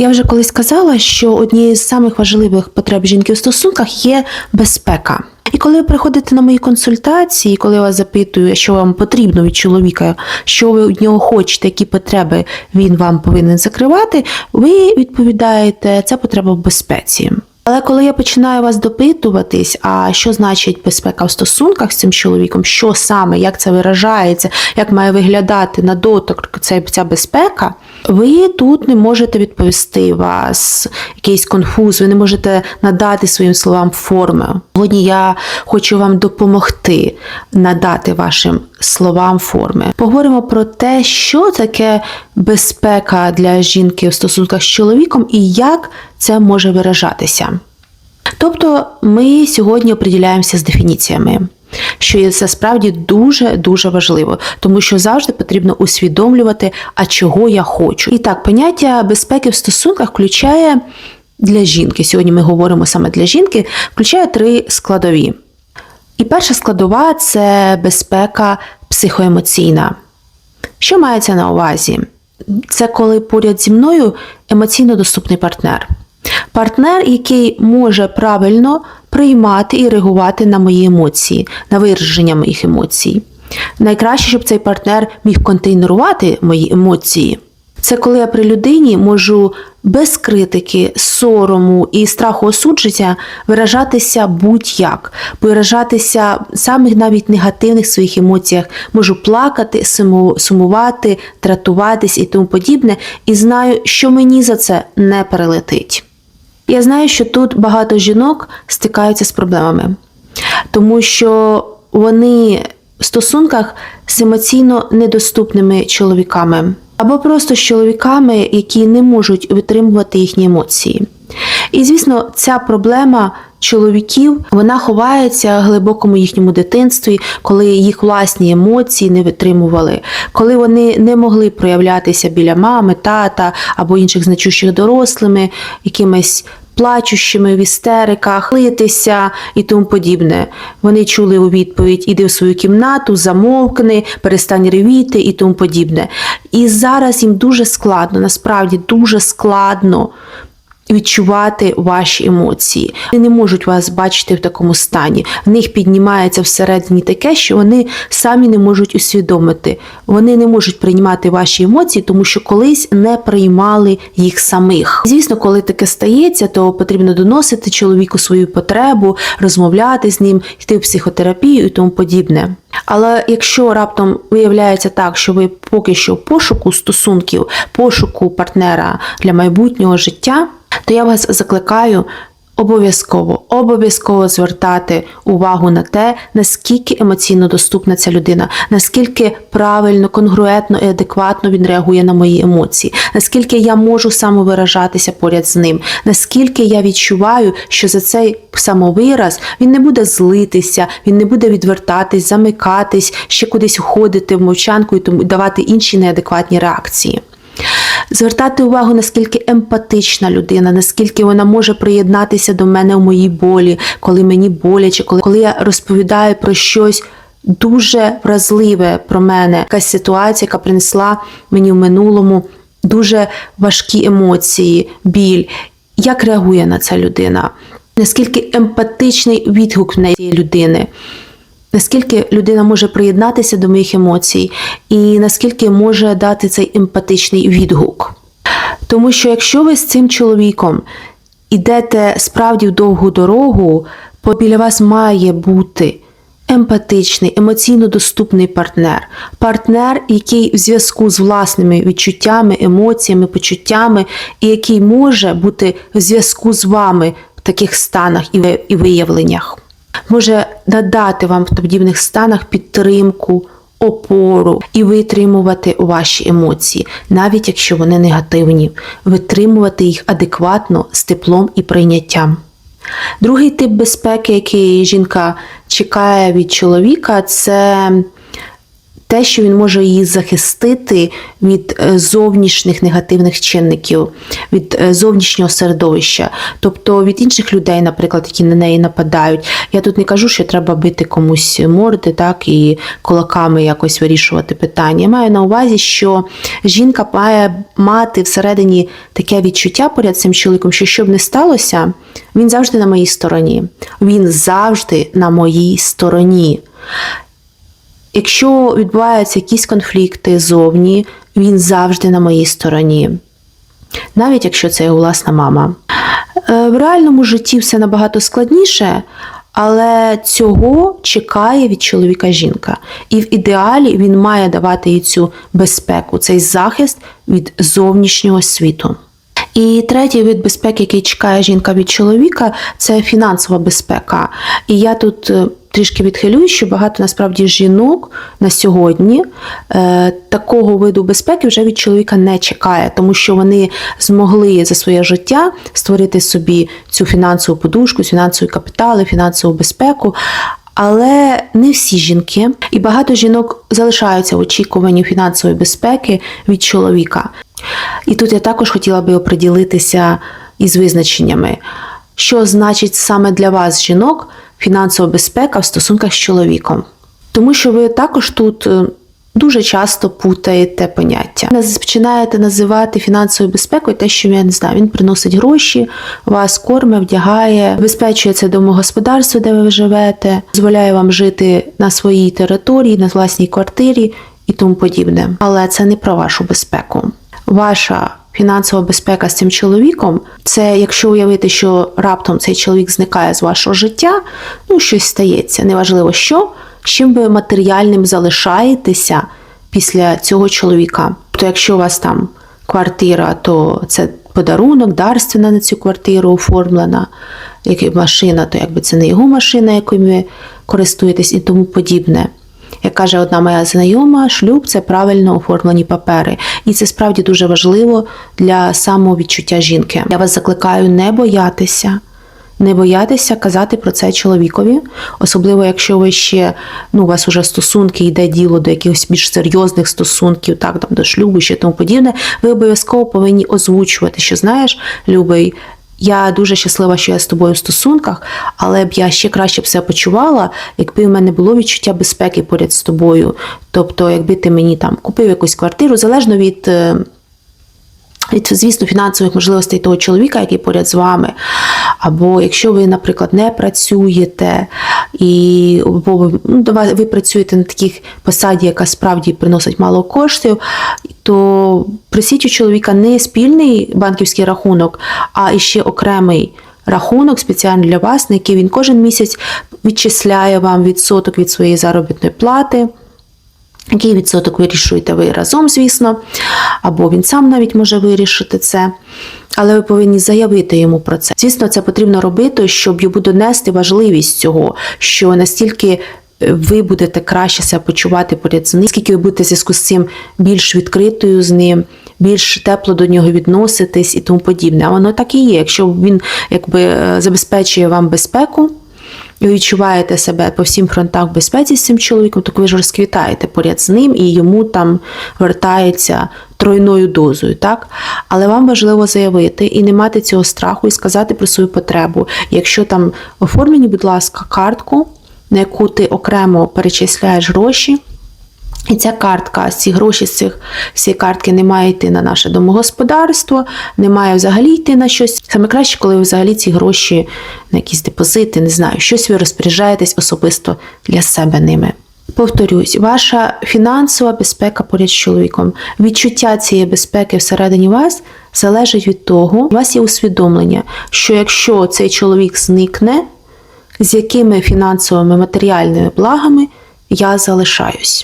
Я вже колись казала, що однією з самих важливих потреб жінки в стосунках є безпека. І коли ви приходите на мої консультації, коли я вас запитую, що вам потрібно від чоловіка, що ви від нього хочете, які потреби він вам повинен закривати, ви відповідаєте, це потреба в безпеці. Але коли я починаю вас допитуватись, а що значить безпека в стосунках з цим чоловіком, що саме, як це виражається, як має виглядати на дотик ця, безпека, ви тут не можете відповісти вас якийсь конфуз, ви не можете надати своїм словам форми. Сьогодні я хочу вам допомогти надати вашим словам форми. Поговоримо про те, що таке безпека для жінки в стосунках з чоловіком і як це може виражатися. Тобто ми сьогодні оприділяємося з дефініціями, що є це справді дуже-дуже важливо, тому що завжди потрібно усвідомлювати, а чого я хочу. І так, поняття безпеки в стосунках включає для жінки, сьогодні ми говоримо саме для жінки, включає три складові. І перша складова це безпека психоемоційна. Що мається на увазі? Це коли поряд зі мною емоційно доступний партнер. Партнер, який може правильно приймати і реагувати на мої емоції, на вираження моїх емоцій. Найкраще, щоб цей партнер міг контейнерувати мої емоції. Це коли я при людині можу без критики, сорому і страху осудження виражатися будь-як, виражатися самих навіть негативних своїх емоціях, можу плакати, сумувати, дратуватись і тому подібне, і знаю, що мені за це не перелетить. Я знаю, що тут багато жінок стикаються з проблемами, тому що вони в стосунках з емоційно недоступними чоловіками, або просто з чоловіками, які не можуть витримувати їхні емоції. І, звісно, ця проблема чоловіків вона ховається в глибокому їхньому дитинстві, коли їх власні емоції не витримували, коли вони не могли проявлятися біля мами, тата або інших значущих дорослими, якимись плачущими в істериках, литися і тому подібне. Вони чули у відповідь: іди в свою кімнату, замовкни, перестань ревіти і тому подібне. І зараз їм дуже складно, насправді дуже складно відчувати ваші емоції. Вони не можуть вас бачити в такому стані. В них піднімається всередині таке, що вони самі не можуть усвідомити. Вони не можуть приймати ваші емоції, тому що колись не приймали їх самих. Звісно, коли таке стається, то потрібно доносити чоловіку свою потребу, розмовляти з ним, йти в психотерапію і тому подібне. Але якщо раптом виявляється так, що ви поки що в пошуку стосунків, пошуку партнера для майбутнього життя, то я вас закликаю обов'язково, обов'язково звертати увагу на те, наскільки емоційно доступна ця людина, наскільки правильно, конгруентно і адекватно він реагує на мої емоції, наскільки я можу самовиражатися поряд з ним, наскільки я відчуваю, що за цей самовираз він не буде злитися, він не буде відвертатись, замикатись, ще кудись уходити в мовчанку і тому давати інші неадекватні реакції. Звертати увагу, наскільки емпатична людина, наскільки вона може приєднатися до мене у моїй болі, коли мені боляче, коли, коли я розповідаю про щось дуже вразливе про мене, якась ситуація, яка принесла мені в минулому дуже важкі емоції, біль. Як реагує на це людина? Наскільки емпатичний відгук в неї людини? Наскільки людина може приєднатися до моїх емоцій, і наскільки може дати цей емпатичний відгук? Тому що якщо ви з цим чоловіком ідете справді в довгу дорогу, то біля вас має бути емпатичний, емоційно доступний партнер, партнер, який в зв'язку з власними відчуттями, емоціями, почуттями, і який може бути в зв'язку з вами в таких станах і виявленнях може надати вам в подібних станах підтримку, опору і витримувати ваші емоції, навіть якщо вони негативні, витримувати їх адекватно з теплом і прийняттям. Другий тип безпеки, який жінка чекає від чоловіка, це те, що він може її захистити від е, зовнішніх негативних чинників, від е, зовнішнього середовища, тобто від інших людей, наприклад, які на неї нападають. Я тут не кажу, що треба бити комусь морди, так і кулаками якось вирішувати питання. Я маю на увазі, що жінка має мати всередині таке відчуття поряд цим чоловіком, що щоб не сталося, він завжди на моїй стороні. Він завжди на моїй стороні. Якщо відбуваються якісь конфлікти зовні, він завжди на моїй стороні. Навіть якщо це його власна мама. Е, В реальному житті все набагато складніше, але цього чекає від чоловіка жінка. І в ідеалі він має давати їй цю безпеку, цей захист від зовнішнього світу. І третій вид безпеки, який чекає жінка від чоловіка, це фінансова безпека. І я тут е, трішки відхилюю, що багато насправді жінок на сьогодні е, такого виду безпеки вже від чоловіка не чекає, тому що вони змогли за своє життя створити собі цю фінансову подушку, фінансові капітали, фінансову безпеку. Але не всі жінки, і багато жінок залишаються в очікуванні фінансової безпеки від чоловіка. І тут я також хотіла би оприділитися із визначеннями, що значить саме для вас, жінок, фінансова безпека в стосунках з чоловіком. Тому що ви також тут е, дуже часто путаєте поняття. Починаєте називати фінансовою безпекою те, що я не знаю, він приносить гроші, вас корме, вдягає, забезпечує це домогосподарство, де ви живете, дозволяє вам жити на своїй території, на власній квартирі і тому подібне. Але це не про вашу безпеку. Ваша фінансова безпека з цим чоловіком це якщо уявити, що раптом цей чоловік зникає з вашого життя, ну щось стається, неважливо що, чим ви матеріальним залишаєтеся після цього чоловіка. Тобто, якщо у вас там квартира, то це подарунок, дарственна на цю квартиру оформлена, як машина, то якби це не його машина, якою ви користуєтесь і тому подібне. Як каже одна моя знайома, шлюб це правильно оформлені папери. І це справді дуже важливо для самовідчуття жінки. Я вас закликаю не боятися. Не боятися казати про це чоловікові, особливо якщо ви ще ну у вас уже стосунки, йде діло до якихось більш серйозних стосунків, так там до шлюбу, ще тому подібне. Ви обов'язково повинні озвучувати, що знаєш, любий. Я дуже щаслива, що я з тобою в стосунках, але б я ще краще б себе почувала, якби в мене було відчуття безпеки поряд з тобою. Тобто, якби ти мені там купив якусь квартиру, залежно від. Від, звісно, фінансових можливостей того чоловіка, який поряд з вами. Або якщо ви, наприклад, не працюєте, і або ну, ви працюєте на таких посаді, яка справді приносить мало коштів, то просіть у чоловіка не спільний банківський рахунок, а іще окремий рахунок спеціально для вас, на який він кожен місяць відчисляє вам відсоток від своєї заробітної плати. Який відсоток вирішуєте ви разом, звісно, або він сам навіть може вирішити це. Але ви повинні заявити йому про це. Звісно, це потрібно робити, щоб йому донести важливість цього, що настільки е, ви будете краще себе почувати поряд з ним, скільки ви будете в зв'язку з цим більш відкритою з ним, більш тепло до нього відноситись і тому подібне. А воно так і є. Якщо він якби е, забезпечує вам безпеку, і відчуваєте себе по всім фронтах в безпеці з цим чоловіком, то ви ж розквітаєте поряд з ним і йому там вертається тройною дозою, так? Але вам важливо заявити і не мати цього страху і сказати про свою потребу. Якщо там оформлені, будь ласка, картку, на яку ти окремо перечисляєш гроші. І ця картка, ці гроші з цих цієї картки не має йти на наше домогосподарство, не має взагалі йти на щось. Саме краще, коли ви взагалі ці гроші на якісь депозити, не знаю, щось ви розпоряджаєтесь особисто для себе ними. Повторюсь, ваша фінансова безпека поряд з чоловіком, відчуття цієї безпеки всередині вас залежить від того, у вас є усвідомлення, що якщо цей чоловік зникне, з якими фінансовими матеріальними благами я залишаюсь.